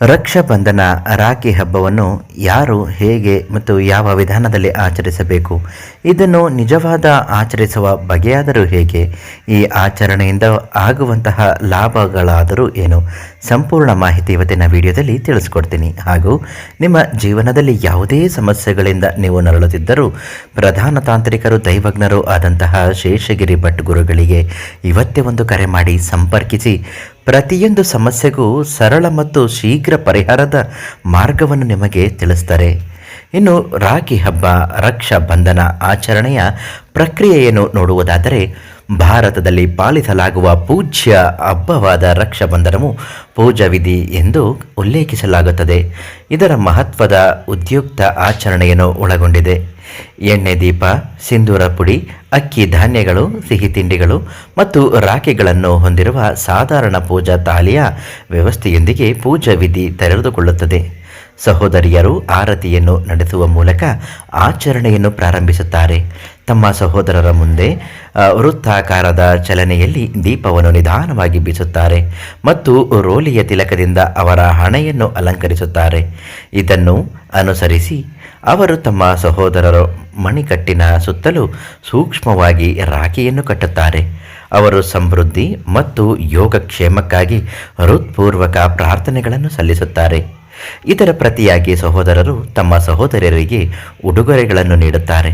ರಕ್ಷಾಬಂಧನ ರಾಖಿ ಹಬ್ಬವನ್ನು ಯಾರು ಹೇಗೆ ಮತ್ತು ಯಾವ ವಿಧಾನದಲ್ಲಿ ಆಚರಿಸಬೇಕು? ಇದನ್ನು ನಿಜವಾದ ಆಚರಿಸುವ ಬಗೆಯಾದರೂ ಹೇಗೆ? ಈ ಆಚರಣೆಯಿಂದ ಆಗುವಂತಹ ಲಾಭಗಳಾದರೂ ಏನು? ಸಂಪೂರ್ಣ ಮಾಹಿತಿ ಇವತ್ತಿನ ವಿಡಿಯೋದಲ್ಲಿ ತಿಳಿಸ್ಕೊಡ್ತೀನಿ. ಹಾಗೂ ನಿಮ್ಮ ಜೀವನದಲ್ಲಿ ಯಾವುದೇ ಸಮಸ್ಯೆಗಳಿಂದ ನೀವು ನರಳುತ್ತಿದ್ದರೂ ಪ್ರಧಾನ ತಾಂತ್ರಿಕರು, ದೈವಜ್ಞರು ಆದಂತಹ ಶೇಷಗಿರಿ ಭಟ್ ಗುರುಗಳಿಗೆ ಇವತ್ತೇ ಒಂದು ಕರೆ ಮಾಡಿ ಸಂಪರ್ಕಿಸಿ ಪ್ರತಿಯೊಂದು ಸಮಸ್ಯೆಗೂ ಸರಳ ಮತ್ತು ಶೀಘ್ರ ಪರಿಹಾರದ ಮಾರ್ಗವನ್ನು ನಿಮಗೆ ತಿಳಿಸ್ತಾರೆ. ಇನ್ನು ರಾಖಿ ಹಬ್ಬ, ರಕ್ಷಾ ಬಂಧನ ಆಚರಣೆಯ ಪ್ರಕ್ರಿಯೆಯನ್ನು ನೋಡುವುದಾದರೆ, ಭಾರತದಲ್ಲಿ ಪಾಲಿಸಲಾಗುವ ಪೂಜ್ಯ ಹಬ್ಬವಾದ ರಕ್ಷಾಬಂಧನವು ಪೂಜಾ ವಿಧಿ ಎಂದು ಉಲ್ಲೇಖಿಸಲಾಗುತ್ತದೆ. ಇದರ ಮಹತ್ವದ ಉದ್ಯುಕ್ತ ಆಚರಣೆಯನ್ನು ಒಳಗೊಂಡಿದೆ. ಎಣ್ಣೆ ದೀಪ, ಸಿಂಧೂರ ಪುಡಿ, ಅಕ್ಕಿ ಧಾನ್ಯಗಳು, ಸಿಹಿ ತಿಂಡಿಗಳು ಮತ್ತು ರಾಖಿಗಳನ್ನು ಹೊಂದಿರುವ ಸಾಧಾರಣ ಪೂಜಾ ತಾಲಿಯ ವ್ಯವಸ್ಥೆಯೊಂದಿಗೆ ಪೂಜಾ ವಿಧಿ ತೆರೆದುಕೊಳ್ಳುತ್ತದೆ. ಸಹೋದರಿಯರು ಆರತಿಯನ್ನು ನಡೆಸುವ ಮೂಲಕ ಆಚರಣೆಯನ್ನು ಪ್ರಾರಂಭಿಸುತ್ತಾರೆ. ತಮ್ಮ ಸಹೋದರರ ಮುಂದೆ ವೃತ್ತಾಕಾರದ ಚಲನೆಯಲ್ಲಿ ದೀಪವನ್ನು ನಿಧಾನವಾಗಿ ಬೀಸುತ್ತಾರೆ ಮತ್ತು ರೋಲಿಯ ತಿಲಕದಿಂದ ಅವರ ಹಣೆಯನ್ನು ಅಲಂಕರಿಸುತ್ತಾರೆ. ಇದನ್ನು ಅನುಸರಿಸಿ ಅವರು ತಮ್ಮ ಸಹೋದರರ ಮಣಿಕಟ್ಟಿನ ಸುತ್ತಲೂ ಸೂಕ್ಷ್ಮವಾಗಿ ರಾಖಿಯನ್ನು ಕಟ್ಟುತ್ತಾರೆ. ಅವರು ಸಮೃದ್ಧಿ ಮತ್ತು ಯೋಗಕ್ಷೇಮಕ್ಕಾಗಿ ಹೃತ್ಪೂರ್ವಕ ಪ್ರಾರ್ಥನೆಗಳನ್ನು ಸಲ್ಲಿಸುತ್ತಾರೆ. ಇದರ ಪ್ರತಿಯಾಗಿ ಸಹೋದರರು ತಮ್ಮ ಸಹೋದರರಿಗೆ ಉಡುಗೊರೆಗಳನ್ನು ನೀಡುತ್ತಾರೆ.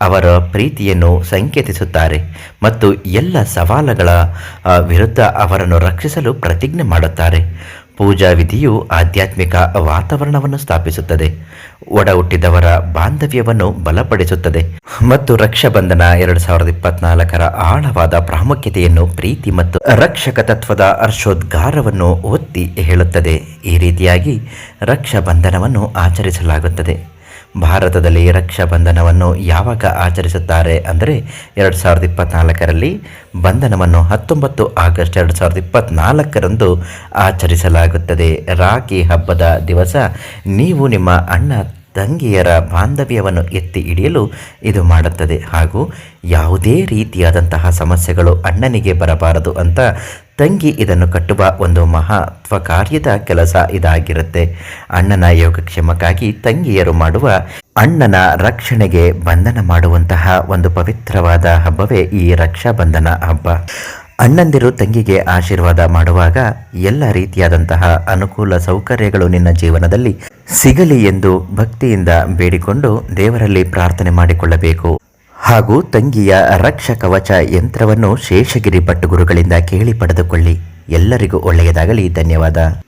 ಅವರ ಪ್ರೀತಿಯನ್ನು ಸಂಕೇತಿಸುತ್ತಾರೆ ಮತ್ತು ಎಲ್ಲ ಸವಾಲುಗಳ ವಿರುದ್ಧ ಅವರನ್ನು ರಕ್ಷಿಸಲು ಪ್ರತಿಜ್ಞೆ ಮಾಡುತ್ತಾರೆ. ಪೂಜಾ ವಿಧಿಯು ಆಧ್ಯಾತ್ಮಿಕ ವಾತಾವರಣವನ್ನು ಸ್ಥಾಪಿಸುತ್ತದೆ. ಒಡ ಹುಟ್ಟಿದವರ ಬಾಂಧವ್ಯವನ್ನು ಬಲಪಡಿಸುತ್ತದೆ. ಮತ್ತು ರಕ್ಷಾಬಂಧನ ಎರಡು ಸಾವಿರದ ಇಪ್ಪತ್ನಾಲ್ಕರ ಆಳವಾದ ಪ್ರಾಮುಖ್ಯತೆಯನ್ನು ಪ್ರೀತಿ ಮತ್ತು ರಕ್ಷಕ ತತ್ವದ ಹರ್ಷೋದ್ಗಾರವನ್ನು ಒತ್ತಿ ಹೇಳುತ್ತದೆ. ಈ ರೀತಿಯಾಗಿ ರಕ್ಷಾಬಂಧನವನ್ನು ಆಚರಿಸಲಾಗುತ್ತದೆ. ಭಾರತದಲ್ಲಿ ರಕ್ಷಾಬಂಧನವನ್ನು ಯಾವಾಗ ಆಚರಿಸುತ್ತಾರೆ ಅಂದರೆ ಎರಡು ಸಾವಿರದ ಇಪ್ಪತ್ನಾಲ್ಕರಲ್ಲಿ ಬಂಧನವನ್ನು ಹತ್ತೊಂಬತ್ತು ಆಗಸ್ಟ್ ಎರಡು ಸಾವಿರದ ಇಪ್ಪತ್ನಾಲ್ಕರಂದು ಆಚರಿಸಲಾಗುತ್ತದೆ. ರಾಖಿ ಹಬ್ಬದ ದಿವಸ ನೀವು ನಿಮ್ಮ ಅಣ್ಣ ತಂಗಿಯರ ಬಾಂಧವ್ಯವನ್ನು ಎತ್ತಿ ಹಿಡಿಯಲು ಇದು ಮಾಡುತ್ತದೆ. ಹಾಗೂ ಯಾವುದೇ ರೀತಿಯಾದಂತಹ ಸಮಸ್ಯೆಗಳು ಅಣ್ಣನಿಗೆ ಬರಬಾರದು ಅಂತ ತಂಗಿ ಇದನ್ನು ಕಟ್ಟುವ ಒಂದು ಮಹತ್ವ ಕಾರ್ಯದ ಕೆಲಸ ಇದಾಗಿರುತ್ತೆ. ಅಣ್ಣನ ಯೋಗಕ್ಷೇಮಕ್ಕಾಗಿ ತಂಗಿಯರು ಮಾಡುವ ಅಣ್ಣನ ರಕ್ಷಣೆಗೆ ಬಂಧನ ಮಾಡುವಂತಹ ಒಂದು ಪವಿತ್ರವಾದ ಹಬ್ಬವೇ ಈ ರಕ್ಷಾಬಂಧನ ಹಬ್ಬ. ಅಣ್ಣಂದಿರು ತಂಗಿಗೆ ಆಶೀರ್ವಾದ ಮಾಡುವಾಗ ಎಲ್ಲ ರೀತಿಯಾದಂತಹ ಅನುಕೂಲ ಸೌಕರ್ಯಗಳು ನಿನ್ನ ಜೀವನದಲ್ಲಿ ಸಿಗಲಿ ಎಂದು ಭಕ್ತಿಯಿಂದ ಬೇಡಿಕೊಂಡು ದೇವರಲ್ಲಿ ಪ್ರಾರ್ಥನೆ ಮಾಡಿಕೊಳ್ಳಬೇಕು. ಹಾಗೂ ತಂಗಿಯ ರಕ್ಷ ಕವಚ ಯಂತ್ರವನ್ನು ಶೇಷಗಿರಿ ಭಟ್ಟುಗುರುಗಳಿಂದ ಕೇಳಿ ಪಡೆದುಕೊಳ್ಳಿ. ಎಲ್ಲರಿಗೂ ಒಳ್ಳೆಯದಾಗಲಿ. ಧನ್ಯವಾದ.